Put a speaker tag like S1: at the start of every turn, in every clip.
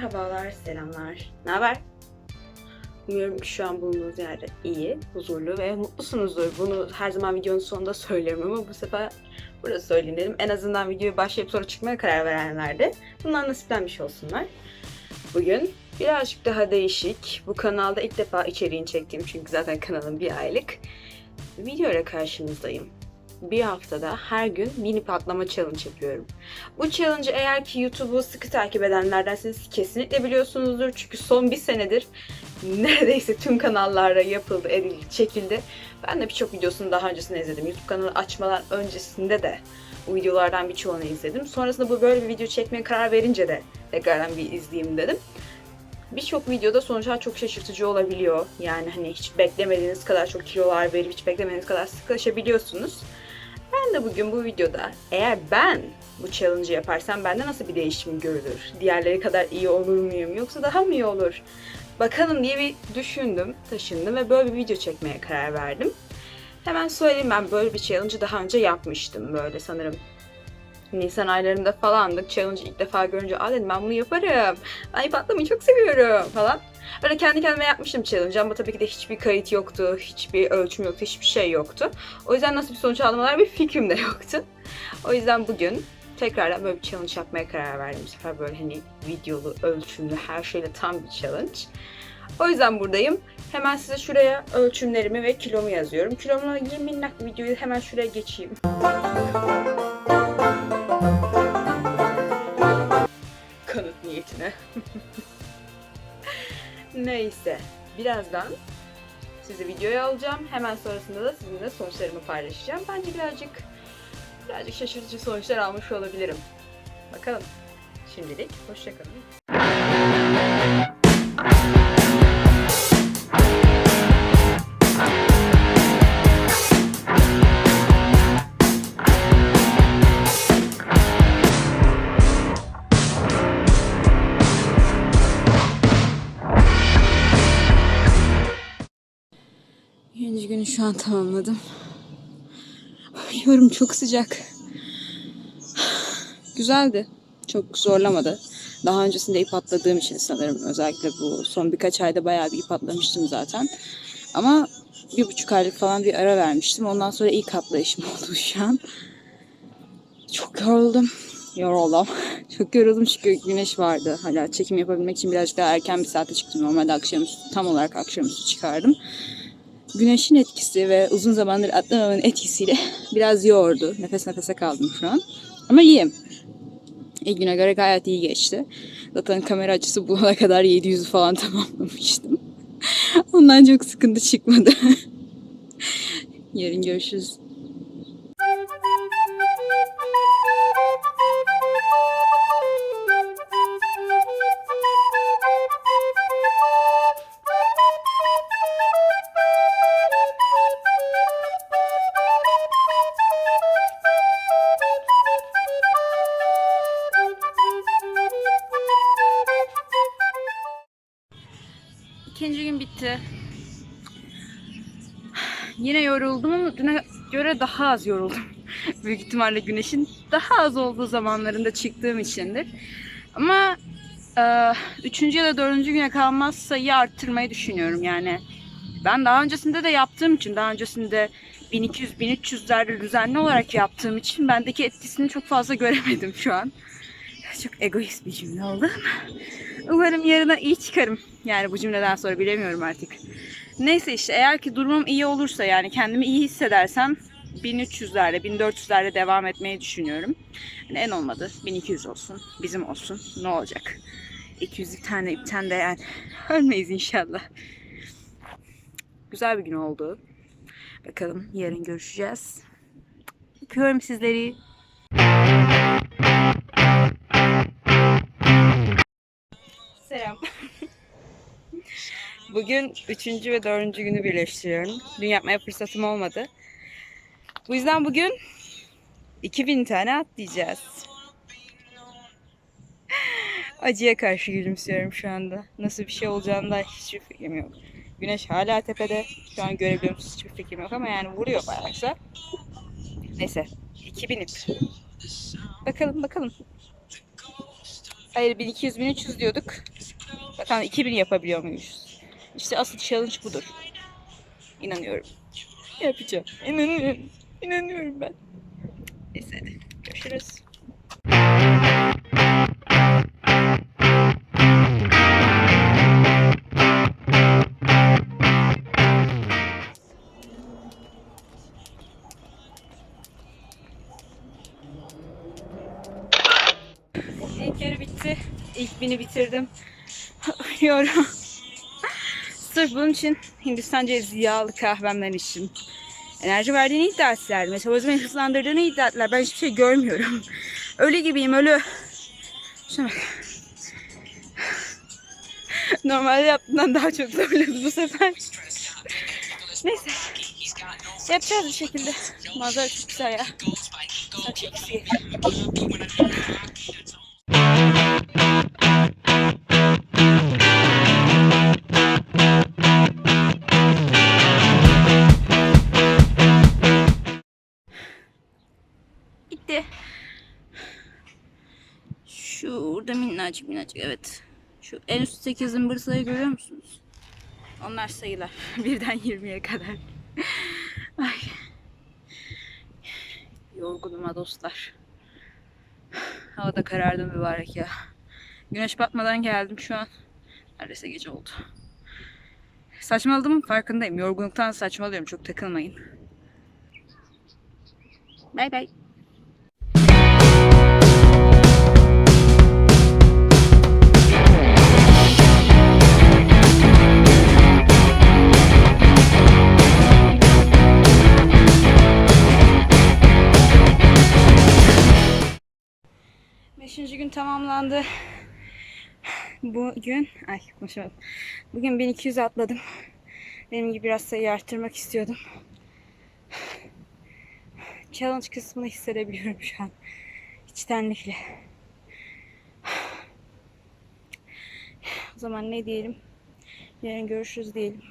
S1: Merhabalar, selamlar. Ne haber? Umuyorum şu an bulunduğunuz yerde iyi, huzurlu ve mutlusunuzdur. Bunu her zaman videonun sonunda söylerim ama bu sefer burada söyleyeyim dedim. En azından videoyu başlayıp sonra çıkmaya karar verenler de bundan nasiplenmiş olsunlar. Bugün birazcık daha değişik. Bu kanalda ilk defa içeriğini çektiğim çünkü zaten kanalım bir aylık. Video ile karşınızdayım. Bir haftada her gün mini patlama challenge yapıyorum. Bu challenge'ı eğer ki YouTube'u sıkı takip edenlerdenseniz kesinlikle biliyorsunuzdur. Çünkü son bir senedir neredeyse tüm kanallarda yapıldı, edildi, çekildi. Ben de birçok videosunu daha öncesinde izledim. YouTube kanalı açmadan öncesinde de bu videolardan birçoğunu izledim. Sonrasında bu böyle bir video çekmeye karar verince de tekrardan bir izleyeyim dedim. Birçok videoda sonuçlar çok şaşırtıcı olabiliyor. Yani hani hiç beklemediğiniz kadar çok kilolar verip hiç beklemediğiniz kadar sıklaşabiliyorsunuz. Ben de bugün bu videoda eğer ben bu challenge'ı yaparsam bende nasıl bir değişim görülür? Diğerleri kadar iyi olur muyum yoksa daha mı iyi olur? Bakalım diye bir düşündüm, taşındım ve böyle bir video çekmeye karar verdim. Hemen söyleyeyim ben böyle bir challenge'ı daha önce yapmıştım böyle sanırım. Nisan aylarında falandık. Challenge'ı ilk defa görünce aa dedim ben bunu yaparım. Ay patlamayı çok seviyorum falan. Böyle kendi kendime yapmıştım challenge ama tabii ki de hiçbir kayıt yoktu, hiçbir ölçüm yoktu, hiçbir şey yoktu. O yüzden nasıl bir sonuç aldığımlar bir fikrim de yoktu. O yüzden bugün tekrardan böyle bir challenge yapmaya karar verdim. Bu sefer böyle hani videolu, ölçümlü, her şeyle tam bir challenge. O yüzden buradayım. Hemen size şuraya ölçümlerimi ve kilomu yazıyorum. Kilomla ilgili minnak bir videoyu hemen şuraya geçeyim. Niyetine. Neyse. Birazdan sizi videoya alacağım. Hemen sonrasında da sizinle sonuçlarımı paylaşacağım. Bence birazcık birazcık şaşırtıcı sonuçlar almış olabilirim. Bakalım. Şimdilik hoşçakalın. Şu an tamamladım. Yorum çok sıcak. Güzeldi. Çok zorlamadı. Daha öncesinde ip atladığım için sanırım özellikle bu son birkaç ayda bayağı bir ip atlamıştım zaten. Ama bir buçuk aylık falan bir ara vermiştim. Ondan sonra ilk atlayışım oldu şu an. Çok yoruldum. Yoruldum. Çok yoruldum çünkü güneş vardı. Hala çekim yapabilmek için birazcık daha erken bir saate çıktım. Normalde akşamüstü tam olarak akşamüstü çıkardım güneşin etkisi ve uzun zamandır atlamamanın etkisiyle biraz yordu. Nefes nefese kaldım şu an. Ama iyiyim. İlk güne göre gayet iyi geçti. Zaten kamera açısı bulana kadar 700'ü falan tamamlamıştım. Ondan çok sıkıntı çıkmadı. Yarın görüşürüz. Yoruldum ama düne göre daha az yoruldum. Büyük ihtimalle güneşin daha az olduğu zamanlarında çıktığım içindir. Ama e, üçüncü ya da dördüncü güne kalmaz sayıyı arttırmayı düşünüyorum yani. Ben daha öncesinde de yaptığım için, daha öncesinde 1200-1300'lerde düzenli olarak yaptığım için bendeki etkisini çok fazla göremedim şu an. Çok egoist bir cümle oldu umarım yarına iyi çıkarım. Yani bu cümleden sonra bilemiyorum artık. Neyse işte eğer ki durumum iyi olursa yani kendimi iyi hissedersem 1300'lerle 1400'lerle devam etmeyi düşünüyorum. Yani en olmadı 1200 olsun bizim olsun ne olacak. 200 tane ipten de yani ölmeyiz inşallah. Güzel bir gün oldu. Bakalım yarın görüşeceğiz. Öpüyorum sizleri. Bugün üçüncü ve dördüncü günü birleştiriyorum. Dün yapmaya fırsatım olmadı. Bu yüzden bugün 2000 tane atlayacağız. Acıya karşı gülümsüyorum şu anda. Nasıl bir şey olacağında hiçbir fikrim yok. Güneş hala tepede. Şu an görebiliyor musunuz hiçbir fikrim yok ama yani vuruyor bayraksa. Neyse. 2000 ip. Bakalım bakalım. Hayır 1200-1300 diyorduk.
S2: Bakalım 2000 yapabiliyor muyuz? İşte asıl challenge budur. İnanıyorum. Yapacağım. İnanıyorum. İnanıyorum ben. Neyse hadi. Görüşürüz. İlk yarı bitti. İlk bini bitirdim. Uyuyorum. Sırf bunun için Hindistan cevizi yağlı kahvemden içtim. Enerji verdiğini iddia ettiler. Metabolizmayı hızlandırdığını iddia ettiler. Ben hiçbir şey görmüyorum. Ölü gibiyim ölü. Şuna. Normalde yaptığımdan daha çok zorladı bu sefer. Neyse. Yapacağız bir şekilde. Manzara çok güzel ya. Saç eksiği. Minnacık minnacık evet. Şu en üstteki zımbır sayı görüyor musunuz? Onlar sayılar. Birden 20'ye kadar. Ay. Yorgunum ha dostlar. Hava da karardı mübarek ya. Güneş batmadan geldim şu an. Neredeyse gece oldu. Saçmaladığımın farkındayım. Yorgunluktan saçmalıyorum. Çok takılmayın. Bay bay. Tamamlandı. Bugün, ay konuşamadım. Bugün 1200 atladım. Benim gibi biraz sayıyı arttırmak istiyordum. Challenge kısmını hissedebiliyorum şu an. İçtenlikle. O zaman ne diyelim? Yarın görüşürüz diyelim.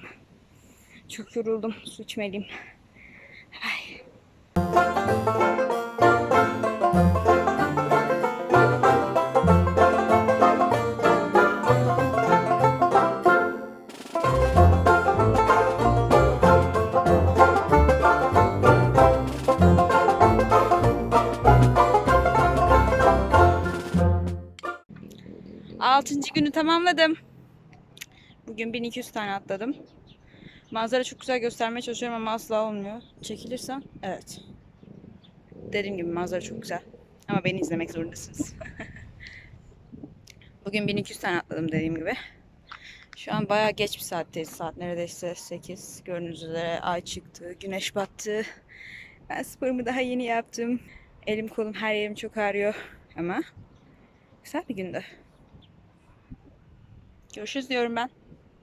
S2: Çok yoruldum. Su içmeliyim. Altıncı günü tamamladım. Bugün 1200 tane atladım. Manzara çok güzel göstermeye çalışıyorum ama asla olmuyor. Çekilirsem evet. Dediğim gibi manzara çok güzel. Ama beni izlemek zorundasınız. Bugün 1200 tane atladım dediğim gibi. Şu an bayağı geç bir saatteyiz. Saat neredeyse 8. Gördüğünüz üzere ay çıktı, güneş battı. Ben sporumu daha yeni yaptım. Elim kolum her yerim çok ağrıyor. Ama güzel bir gündü. Görüşürüz diyorum ben.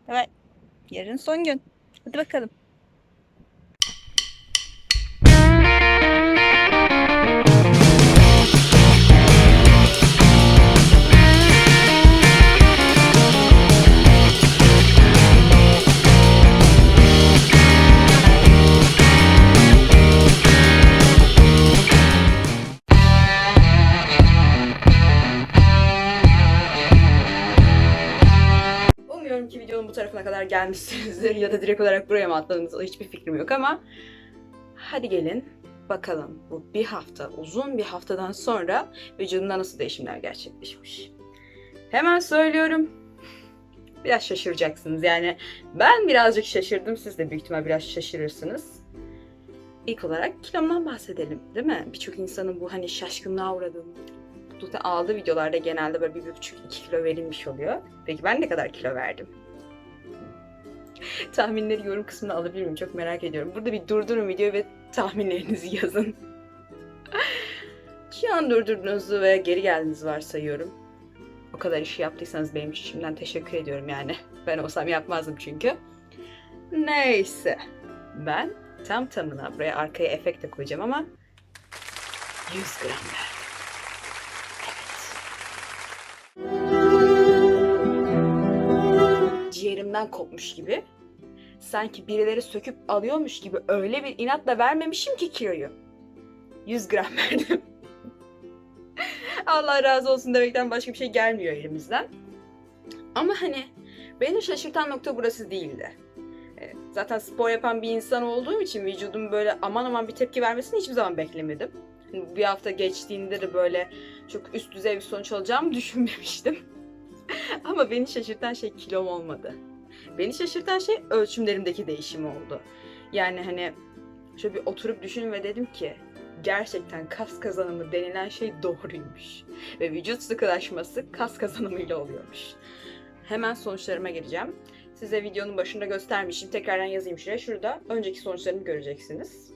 S2: Evet. Yarın son gün. Hadi bakalım.
S1: Gelmişsinizdir ya da direkt olarak buraya mı atladınız hiçbir fikrim yok ama hadi gelin bakalım bu bir hafta uzun bir haftadan sonra vücudumda nasıl değişimler gerçekleşmiş. Hemen söylüyorum. Biraz şaşıracaksınız yani ben birazcık şaşırdım siz de büyük ihtimal biraz şaşırırsınız. İlk olarak kilomdan bahsedelim değil mi? Birçok insanın bu hani şaşkınlığa uğradığını aldığı videolarda genelde böyle bir buçuk iki kilo verilmiş oluyor. Peki ben ne kadar kilo verdim? Tahminleri yorum kısmına alabilir miyim? Çok merak ediyorum. Burada bir durdurun videoyu ve tahminlerinizi yazın. Şu an durdurduğunuzu ve geri geldiğinizi varsayıyorum. O kadar işi yaptıysanız benim için şimdiden teşekkür ediyorum yani. Ben olsam yapmazdım çünkü. Neyse. Ben tam tamına buraya arkaya efekt de koyacağım ama 100 gram verdim. Ciğerimden kopmuş gibi. Sanki birileri söküp alıyormuş gibi öyle bir inatla vermemişim ki kiloyu. 100 gram verdim. Allah razı olsun demekten başka bir şey gelmiyor elimizden. Ama hani Beni şaşırtan nokta burası değildi. E, Zaten spor yapan bir insan olduğum için vücudum böyle aman aman bir tepki vermesini hiçbir zaman beklemedim. Hani Bir hafta geçtiğinde de böyle çok üst düzey bir sonuç alacağımı düşünmemiştim. Ama beni şaşırtan şey kilom olmadı. Beni şaşırtan şey ölçümlerimdeki değişim oldu. Yani hani şöyle bir oturup düşünün ve dedim ki gerçekten kas kazanımı denilen şey doğruymuş. Ve vücut sıkılaşması kas kazanımıyla oluyormuş. Hemen sonuçlarıma geleceğim. Size videonun başında göstermişim. Tekrardan yazayım şuraya. Şurada önceki sonuçlarımı göreceksiniz.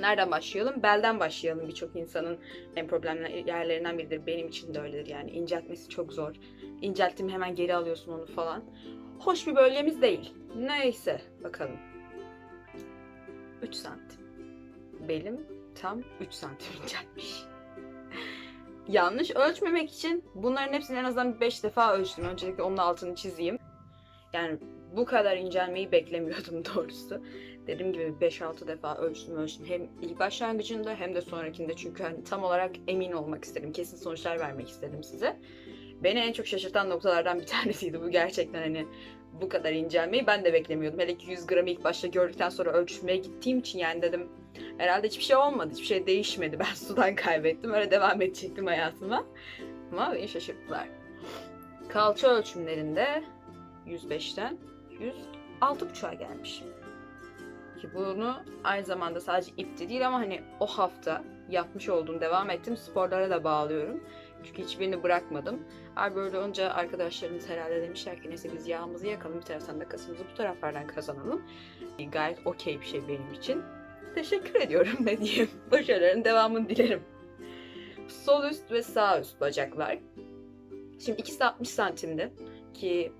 S1: Nereden başlayalım? Belden başlayalım. Birçok insanın en problemli yerlerinden biridir. Benim için de öyledir yani. İnceltmesi çok zor. İncelttim hemen geri alıyorsun onu falan. Hoş bir bölgemiz değil. Neyse bakalım. 3 santim. Belim tam 3 santim incelmiş. Yanlış ölçmemek için bunların hepsini en azından 5 defa ölçtüm. Öncelikle onun altını çizeyim. Yani bu kadar incelmeyi beklemiyordum doğrusu. Dediğim gibi 5-6 defa ölçtüm ölçtüm. Hem ilk başlangıcında hem de sonrakinde çünkü hani tam olarak emin olmak istedim. Kesin sonuçlar vermek istedim size. Beni en çok şaşırtan noktalardan bir tanesiydi bu gerçekten hani bu kadar incelmeyi ben de beklemiyordum. Hele ki 100 gramı ilk başta gördükten sonra ölçmeye gittiğim için yani dedim herhalde hiçbir şey olmadı, hiçbir şey değişmedi. Ben sudan kaybettim, öyle devam edecektim hayatıma. Ama beni şaşırttılar. Kalça ölçümlerinde 105'ten 106.5'a gelmişim. Ki bunu aynı zamanda sadece ipte değil ama hani o hafta yapmış olduğum, devam ettiğim sporlara da bağlıyorum. Çünkü hiçbirini bırakmadım. Abi böyle olunca arkadaşlarımız herhalde demişler ki neyse biz yağımızı yakalım bir taraftan da kasımızı bu taraflardan kazanalım. Gayet okey bir şey benim için. Teşekkür ediyorum ne diyeyim. Başarıların devamını dilerim. Sol üst ve sağ üst bacaklar. Şimdi ikisi de 60 santimdi ki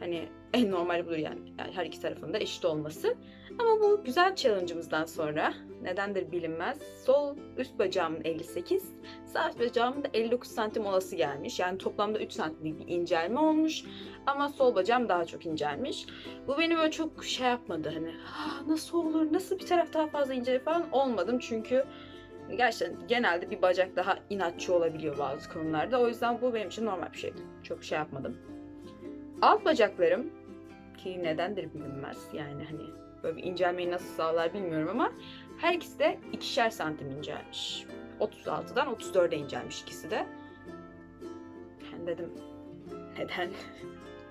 S1: hani en normali budur yani. yani her iki tarafında eşit olması. Ama bu güzel challenge'ımızdan sonra nedendir bilinmez. Sol üst bacağımın 58, sağ üst bacağımın da 59 santim olası gelmiş. Yani toplamda 3 santimlik bir incelme olmuş. Ama sol bacağım daha çok incelmiş. Bu beni böyle çok şey yapmadı hani "Ah, nasıl olur, nasıl bir taraf daha fazla incelir falan olmadım. Çünkü gerçekten genelde bir bacak daha inatçı olabiliyor bazı konularda. O yüzden bu benim için normal bir şeydi. Çok şey yapmadım. Alt bacaklarım ki nedendir bilinmez. Yani hani böyle incelmeyi nasıl sağlar bilmiyorum ama her ikisi de ikişer santim incelmiş. 36'dan 34'e incelmiş ikisi de. Ben dedim neden?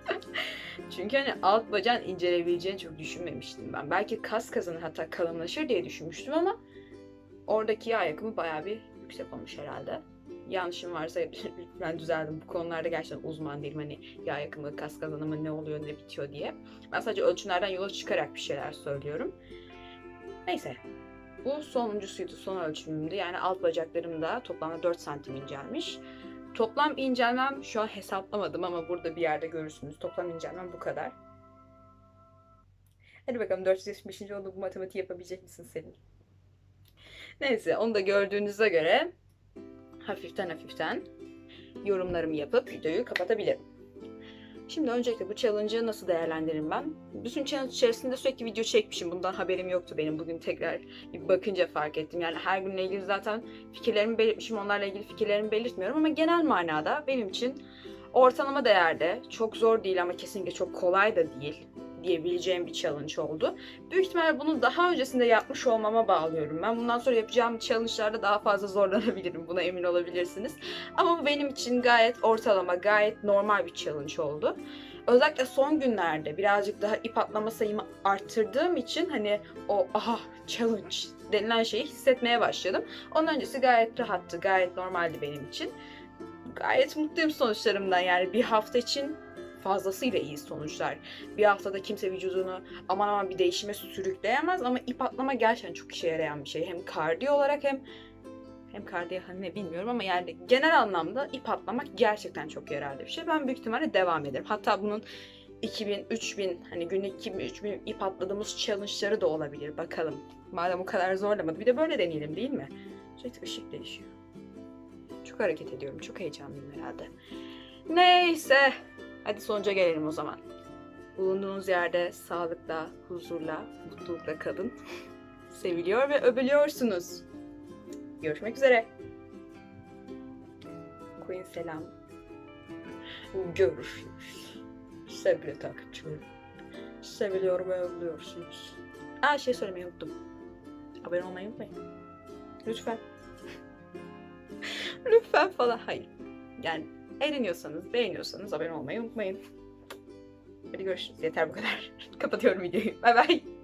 S1: Çünkü hani alt bacağın inceleyebileceğini çok düşünmemiştim ben. Belki kas kazanır hatta kalınlaşır diye düşünmüştüm ama oradaki yağ yakımı bayağı bir yüksek olmuş herhalde. Yanlışım varsa lütfen düzeldim. Bu konularda gerçekten uzman değilim. Hani yağ yakımı, kas kazanımı ne oluyor, ne bitiyor diye. Ben sadece ölçümlerden yola çıkarak bir şeyler söylüyorum. Neyse. Bu sonuncusuydu, son ölçümümdü. Yani alt bacaklarımda toplamda 4 santim incelmiş. Toplam incelmem şu an hesaplamadım ama burada bir yerde görürsünüz. Toplam incelmem bu kadar. Hadi bakalım 475. oldu bu matematiği yapabilecek misin Selin? Neyse onu da gördüğünüze göre hafiften hafiften yorumlarımı yapıp videoyu kapatabilirim. Şimdi öncelikle bu challenge'ı nasıl değerlendiririm ben? Bütün challenge içerisinde sürekli video çekmişim. Bundan haberim yoktu benim. Bugün tekrar bakınca fark ettim. Yani her günle ilgili zaten fikirlerimi belirtmişim. Onlarla ilgili fikirlerimi belirtmiyorum ama genel manada benim için ortalama değerde çok zor değil ama kesinlikle çok kolay da değil diyebileceğim bir challenge oldu. Büyük ihtimalle bunu daha öncesinde yapmış olmama bağlıyorum. Ben bundan sonra yapacağım challenge'larda daha fazla zorlanabilirim. Buna emin olabilirsiniz. Ama bu benim için gayet ortalama, gayet normal bir challenge oldu. Özellikle son günlerde birazcık daha ip atlama sayımı arttırdığım için hani o aha challenge denilen şeyi hissetmeye başladım. Onun öncesi gayet rahattı, gayet normaldi benim için. Gayet mutluyum sonuçlarımdan yani bir hafta için fazlasıyla iyi sonuçlar. Bir haftada kimse vücudunu aman aman bir değişime sürükleyemez ama ip atlama gerçekten çok işe yarayan bir şey. Hem kardiyo olarak hem hem kardiyo hani ne bilmiyorum ama yani genel anlamda ip atlamak gerçekten çok yararlı bir şey. Ben büyük ihtimalle devam ederim. Hatta bunun 2000, 3000 hani günlük 2000, 3000 ip atladığımız challenge'ları da olabilir. Bakalım. Madem o kadar zorlamadı. Bir de böyle deneyelim değil mi? Sürekli ışık değişiyor. Çok hareket ediyorum. Çok heyecanlıyım herhalde. Neyse. Hadi sonuca gelelim o zaman. Bulunduğunuz yerde sağlıkla, huzurla, mutlulukla kalın. Seviliyor ve öpülüyorsunuz. Görüşmek üzere. Queen selam. Görüşürüz. Sevgili takipçilerim. Seviliyor ve övülüyorsunuz. Aa şey söylemeyi unuttum. Abone olmayı unutmayın. Lütfen. Lütfen falan. Hayır. Yani eğleniyorsanız, beğeniyorsanız abone olmayı unutmayın. Hadi görüşürüz. Yeter bu kadar. Kapatıyorum videoyu. Bay bay.